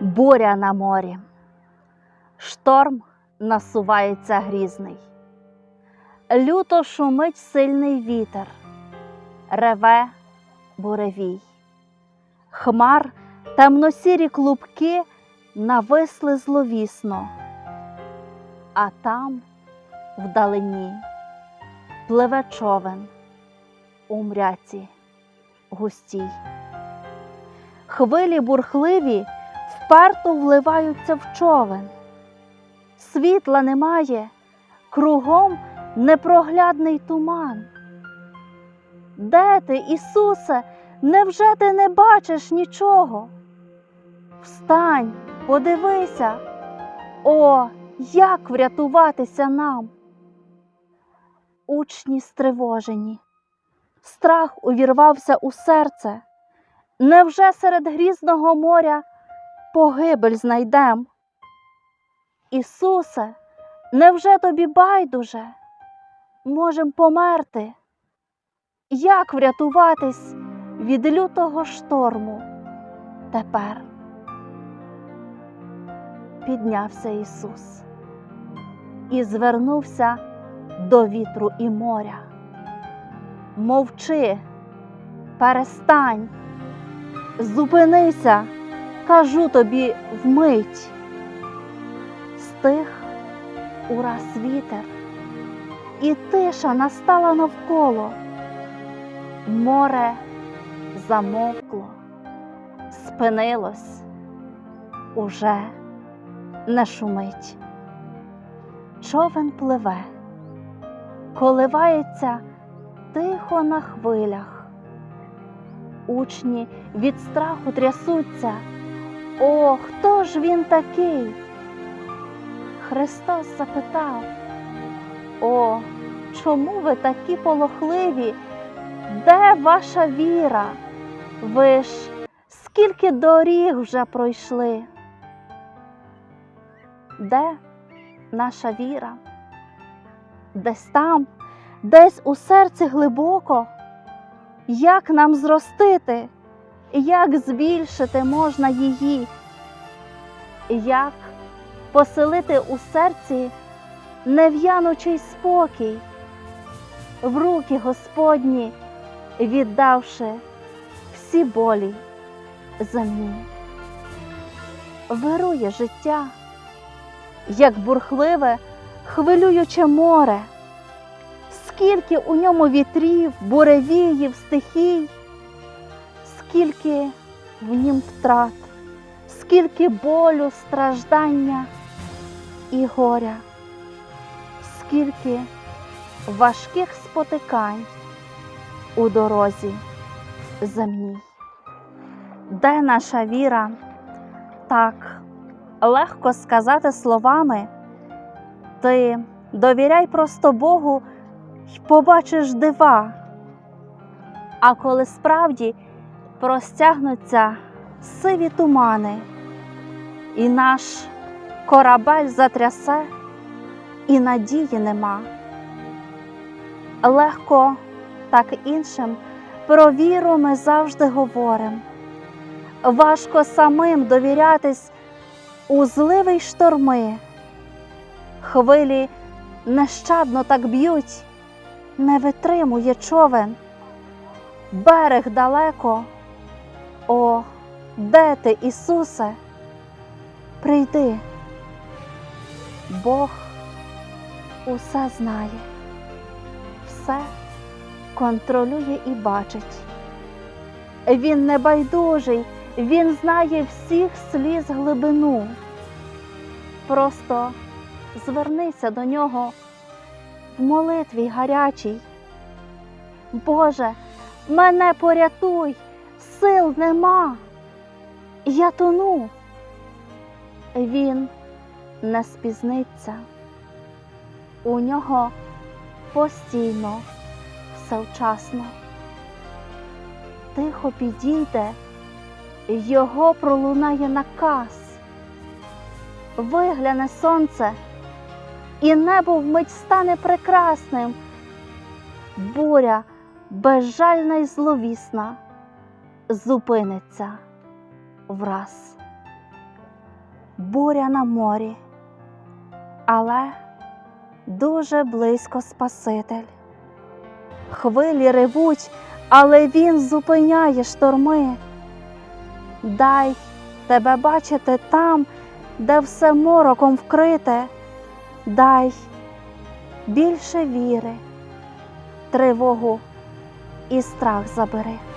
Буря на морі. Шторм насувається грізний. Люто шумить сильний вітер, реве буревій. Хмар темносірі клубки нависли зловісно, а там, вдалині, пливе човен у мряці густій. Хвилі бурхливі вперто вливаються в човен. Світла немає, кругом непроглядний туман. Де ти, Ісусе, невже ти не бачиш нічого? Встань, подивися, о, як врятуватися нам. Учні стривожені, страх увірвався у серце. Невже серед грізного моря погибель знайдем? Ісусе, невже тобі байдуже? Можем померти? Як врятуватись від лютого шторму тепер? Піднявся Ісус і звернувся до вітру і моря. Мовчи, перестань, зупинися, кажу тобі вмить. Стих ураз вітер, і тиша настала навколо. Море замовкло, спинилось, уже не шумить. Човен пливе, коливається тихо на хвилях. Учні від страху трясуться. О, хто ж він такий? Христос запитав, О, чому ви такі полохливі? Де ваша віра? Ви ж скільки доріг вже пройшли? Де наша віра? Десь там, десь у серці глибоко. Як нам зростити? Як збільшити можна її? Як поселити у серці нев'янучий спокій, в руки Господні, віддавши всі болі земні. Вирує життя, як бурхливе, хвилююче море, скільки у ньому вітрів, буревіїв, стихій, скільки в нім втрат, скільки болю, страждання і горя, скільки важких спотикань у дорозі земній. Де наша віра? Так, легко сказати словами. Ти довіряй просто Богу й побачиш дива. А коли справді простягнуться сиві тумани, і наш корабель затрясе, і надії нема. Легко, так іншим, про віру ми завжди говоримо. Важко самим довірятись у зливи й шторми. Хвилі нещадно так б'ють, не витримує човен. Берег далеко. О, де ти, Ісусе? Прийди. Бог усе знає, все контролює і бачить. Він не байдужий, він знає всіх сліз глибину. Просто звернися до нього в молитві гарячій. Боже, мене порятуй, сил нема. Я тону. Він не спізниться. У нього постійно все вчасно. Тихо підійде, його пролунає наказ. Вигляне сонце, і небо вмить стане прекрасним. Буря безжальна й зловісна зупиниться враз. буря на морі, але дуже близько Спаситель. Хвилі ревуть, але він зупиняє шторми. Дай тебе бачити там, де все мороком вкрите, дай більше віри, тривогу і страх забери.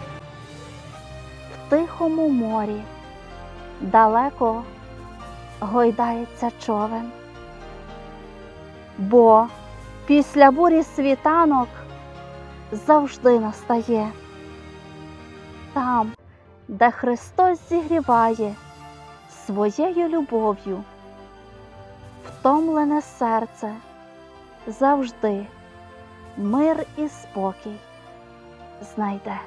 Тихому морі далеко гойдається човен, бо після бурі світанок завжди настає. Там, де Христос зігріває своєю любов'ю, втомлене серце завжди мир і спокій знайде.